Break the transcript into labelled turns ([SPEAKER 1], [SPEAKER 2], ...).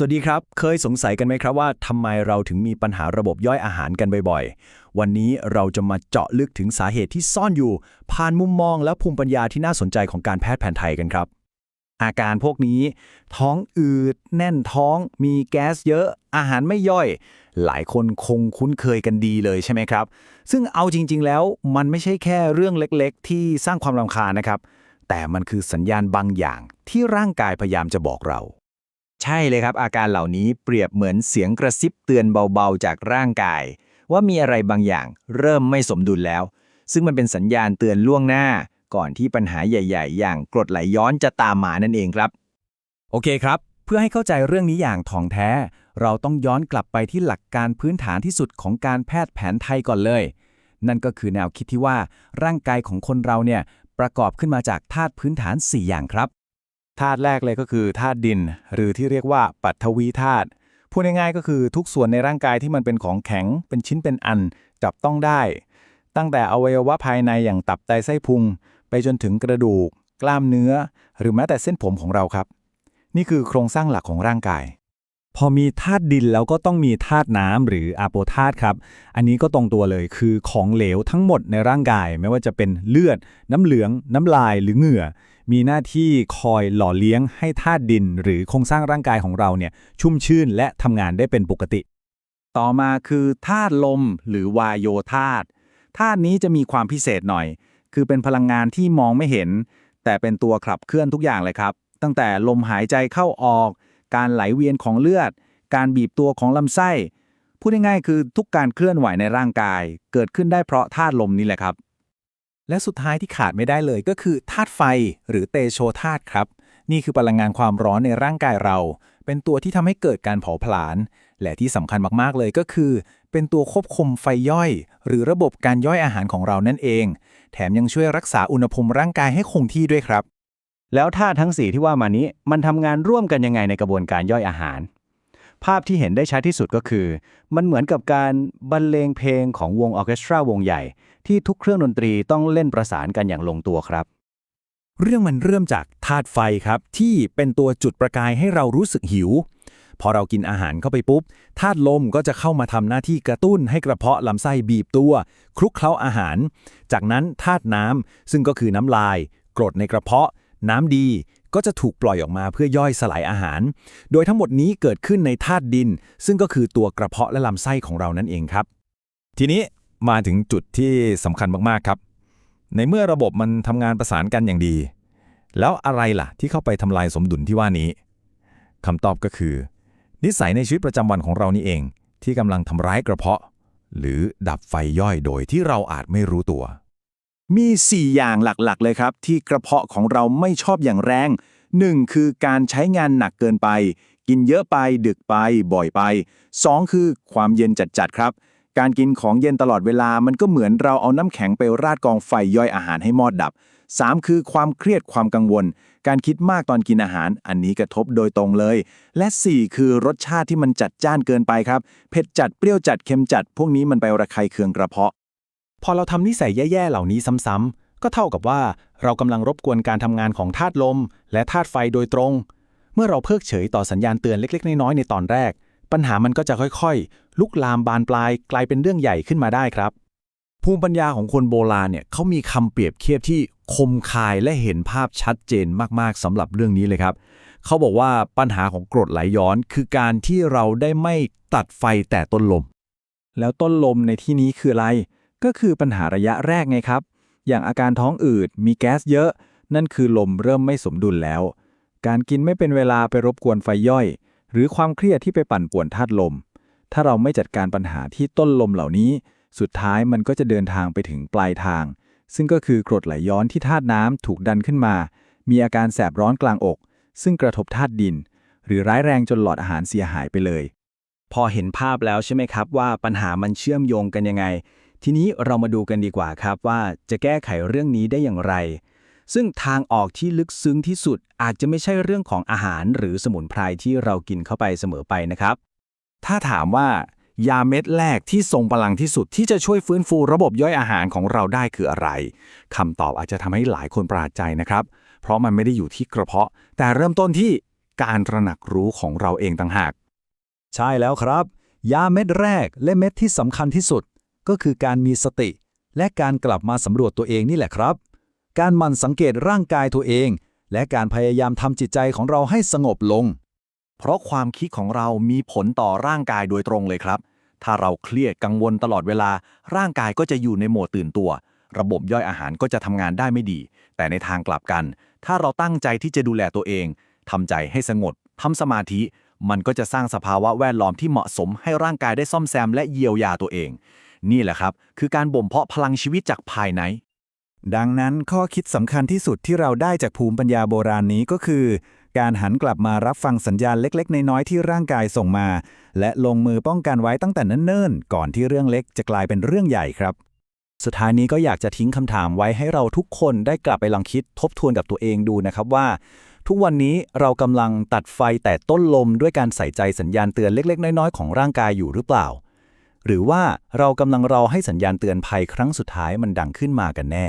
[SPEAKER 1] สวัสดีครับ เคยสงสัยกันไหมครับว่าทำไมเราถึงมีปัญหาระบบย่อยอาหารกันบ่อยๆ วันนี้เราจะมาเจาะลึกถึงสาเหตุที่ซ่อนอยู่ ผ่านมุมมองและภูมิปัญญาที่น่าสนใจของการแพทย์แผนไทยกันครับ อาการพวกนี้ ท้องอืด แน่นท้อง มีแก๊สเยอะ อาหารไม่ย่อย หลายคนคงคุ้นเคยกันดีเลยใช่ไหมครับ ซึ่งเอาจริง ๆ แล้วมันไม่ใช่แค่เรื่องเล็กๆ ที่สร้างความรำคาญนะครับ แต่มันคือสัญญาณบางอย่างที่ร่างกายพยายามจะบอกเรา
[SPEAKER 2] ใช่เลยครับ อาการเหล่านี้เปรียบเหมือนเสียงกระซิบเตือนเบาๆ จากร่างกาย ว่ามีอะไรบางอย่างเริ่มไม่สมดุลแล้ว ซึ่งมันเป็นสัญญาณเตือนล่วงหน้า ก่อนที่ปัญหาใหญ่ ๆ อย่างกรดไหลย้อนจะตามมานั่นเองครับ
[SPEAKER 1] โอเคครับ เพื่อให้เข้าใจเรื่องนี้อย่างถ่องแท้ เราต้องย้อนกลับไปที่หลักการพื้นฐานที่สุดของการแพทย์แผนไทยก่อนเลย นั่นก็คือแนวคิดที่ว่าร่างกายของคนเราเนี่ยประกอบขึ้นมาจากธาตุพื้นฐาน 4 อย่างครับ
[SPEAKER 3] ธาตุแรกเลยก็คือธาตุดิน หรือที่เรียกว่าปัทวีธาตุพูดง่ายๆก็คือทุกส่วนในร่างกายที่มันเป็นของแข็ง เป็นชิ้นเป็นอันจับต้องได้ ตั้งแต่อวัยวะภายในอย่างตับไตไส้พุง ไปจนถึงกระดูก กล้ามเนื้อ หรือแม้แต่เส้นผมของเราครับ นี่คือโครงสร้างหลักของร่างกาย
[SPEAKER 4] พอมีธาตุดินแล้วก็ต้องมีธาตุน้ำหรืออาโปธาตุครับ อันนี้ก็ตรงตัวเลยคือของเหลวทั้งหมดในร่างกาย ไม่ว่าจะเป็นเลือด น้ำเหลือง น้ำลายหรือเหงื่อ มีหน้าที่คอยหล่อเลี้ยงให้ธาตุดิน หรือโครงสร้างร่างกายของเราเนี่ยชุ่มชื่นและทำงานได้เป็นปกติ
[SPEAKER 3] ต่อมาคือธาตุลมหรือวายโยธาตุธาตุนี้จะมีความพิเศษหน่อย คือเป็นพลังงานที่มองไม่เห็น แต่เป็นตัวขับเคลื่อนทุกอย่างเลยครับ ตั้งแต่ลมหายใจเข้าออก การไหลเวียนของเลือด การบีบตัวของลำไส้พูดง่ายๆคือทุกการเคลื่อนไหวในร่างกาย เกิดขึ้นได้เพราะธาตุลมนี่แหละครับ
[SPEAKER 4] และสุดท้ายที่ขาดไม่ได้เลยก็คือธาตุไฟหรือเตโชธาตุครับ นี่คือพลังงานความร้อนในร่างกายเรา เป็นตัวที่ทำให้เกิดการเผาผลาญ และที่สำคัญมากๆเลยก็คือ เป็นตัวควบคุมไฟย่อย หรือระบบการย่อยอาหารของเรานั่นเอง แถมยังช่วยรักษาอุณหภูมิร่างกายให้คงที่ด้วยครับ
[SPEAKER 2] แล้วธาตุทั้งสี่ที่ว่ามานี้มันทำงานร่วมกันยังไงในกระบวนการย่อยอาหาร ภาพที่เห็นได้ชัดที่สุดก็คือ มันเหมือนกับการบรรเลงเพลงของวงออเคสตราวงใหญ่ ที่ทุกเครื่องดนตรีต้องเล่นประสานกันอย่างลงตัวครับ
[SPEAKER 4] เรื่องมันเริ่มจากธาตุไฟครับ ที่เป็นตัวจุดประกายให้เรารู้สึกหิว พอเรากินอาหารเข้าไปปุ๊บธาตุลมก็จะเข้ามาทำหน้าที่กระตุ้นให้กระเพาะลำไส้บีบตัว คลุกเคล้าอาหาร จากนั้นธาตุน้ำซึ่งก็คือน้ำลาย กรดในกระเพาะ น้ำดี ก็จะถูกปล่อยออกมาเพื่อย่อยสลายอาหาร โดยทั้งหมดนี้เกิดขึ้นในธาตุดิน ซึ่งก็คือตัวกระเพาะและลำไส้ของเรานั่นเองครับ
[SPEAKER 3] ทีนี้มาถึงจุดที่สำคัญมากๆครับ ในเมื่อระบบมันทำงานประสานกันอย่างดี แล้วอะไรล่ะ ที่เข้าไปทำลายสมดุลที่ว่านี้คำตอบก็คือ นิสัยในชีวิตประจำวันของเรานี่เอง ที่กำลังทำร้ายกระเพาะ หรือดับไฟย่อยโดยที่เราอาจไม่รู้ตัว
[SPEAKER 1] มี 4 อย่างหลักๆ เลยครับ ที่กระเพาะของเราไม่ชอบอย่างแรง 1. คือการใช้งานหนักเกินไป กินเยอะไป ดึกไป บ่อยไป 2. คือความเย็นจัดๆครับ การกินของเย็นตลอดเวลามันก็เหมือนเราเอาน้ำแข็งไปราดกองไฟย่อยอาหารให้มอดดับ 3. คือความเครียดความกังวล การคิดมากตอนกินอาหาร อันนี้กระทบโดยตรงเลย และ 4 คือรสชาติที่มันจัดจ้านเกินไปครับ เผ็ดจัด เปรี้ยวจัด เค็มจัด พวกนี้มันไประคายเคืองกระเพาะ
[SPEAKER 4] พอเราทำนิสัยแย่ๆเหล่านี้ซ้ำๆก็เท่ากับว่าเรากำลังรบกวนการทำงานของธาตุลม และธาตุไฟโดยตรง เมื่อเราเพิกเฉยต่อสัญญาณเตือนเล็ก ๆ น้อยๆในตอนแรก ปัญหามันก็จะค่อยๆ ลุกลามบานปลายกลายเป็นเรื่องใหญ่ขึ้นมาได้ครับ ภูมิปัญญาของคนโบราณเนี่ยเขามีคำเปรียบเทียบที่คมคายและเห็นภาพชัดเจนมากๆสำหรับเรื่องนี้เลยครับ เขาบอกว่าปัญหาของกรดไหลย้อน คือการที่เราได้ไม่ตัดไฟแต่ต้นลม
[SPEAKER 3] แล้วต้นลมในที่นี้คืออะไร ก็คือปัญหาระยะแรกไงครับ อย่างอาการท้องอืด มีแก๊สเยอะ นั่นคือลมเริ่มไม่สมดุลแล้ว การกินไม่เป็นเวลาไปรบกวนไฟย่อย หรือความเครียดที่ไปปั่นป่วนธาตุลม ถ้าเราไม่จัดการปัญหาที่ต้นลมเหล่านี้ สุดท้ายมันก็จะเดินทางไปถึงปลายทาง ซึ่งก็คือกรดไหลย้อนที่ธาตุน้ำถูกดันขึ้นมา มีอาการแสบร้อนกลางอก ซึ่งกระทบธาตุดิน หรือร้ายแรงจนหลอดอาหารเสียหายไปเลย
[SPEAKER 2] พอเห็นภาพแล้วใช่ไหมครับว่าปัญหามันเชื่อมโยงกันยังไง ทีนี้เรามาดูกันดีกว่าครับว่าจะแก้ไขเรื่องนี้ได้อย่างไร ซึ่งทางออกที่ลึกซึ้งที่สุดอาจจะไม่ใช่เรื่องของอาหารหรือสมุนไพรที่เรากินเข้าไปเสมอไปนะครับ
[SPEAKER 3] ถ้าถามว่ายาเม็ดแรกที่ทรงพลังที่สุดที่จะช่วยฟื้นฟูระบบย่อยอาหารของเราได้คืออะไรคำตอบอาจจะทำให้หลายคนประหลาดใจนะครับ เพราะมันไม่ได้อยู่ที่กระเพาะ แต่เริ่มต้นที่การตระหนักรู้ของเราเองต่างหาก
[SPEAKER 1] ใช่แล้วครับ ยาเม็ดแรกและเม็ดที่สำคัญที่สุด ก็คือการมีสติ และการกลับมาสำรวจตัวเองนี่แหละครับ การมันสังเกตร่างกายตัวเอง และการพยายามทำจิตใจของเราให้สงบลง
[SPEAKER 2] เพราะความคิดของเรามีผลต่อร่างกายโดยตรงเลยครับ ถ้าเราเครียดกังวลตลอดเวลา ร่างกายก็จะอยู่ในโหมดตื่นตัว ระบบย่อยอาหารก็จะทำงานได้ไม่ดี แต่ในทางกลับกัน ถ้าเราตั้งใจที่จะดูแลตัวเองทำใจให้สงบทำสมาธิมันก็จะสร้างสภาวะแวดล้อมที่เหมาะสมให้ร่างกายได้ซ่อมแซมและเยียวยาตัวเอง นี่แหละครับ คือการบ่มเพาะพลังชีวิตจากภายใน
[SPEAKER 3] ดังนั้นข้อคิดสำคัญที่สุดที่เราได้จากภูมิปัญญาโบราณนี้ก็คือ การหันกลับมารับฟังสัญญาณเล็ก ๆ น้อยๆที่ร่างกายส่งมา และลงมือป้องกันไว้ตั้งแต่เนิ่นๆก่อนที่เรื่องเล็กจะกลายเป็นเรื่องใหญ่ครับ
[SPEAKER 1] สุดท้ายนี้ก็อยากจะทิ้งคำถามไว้ให้เราทุกคนได้กลับไปลองคิดทบทวนกับตัวเองดูนะครับว่าทุกวันนี้เรากำลังตัดไฟแต่ต้นลมด้วยการใส่ใจสัญญาณเตือนเล็ก ๆ น้อย ๆ ของร่างกายอยู่หรือเปล่า หรือว่าเรากำลังรอให้สัญญาณเตือนภัยครั้งสุดท้ายมันดังขึ้นมากันแน่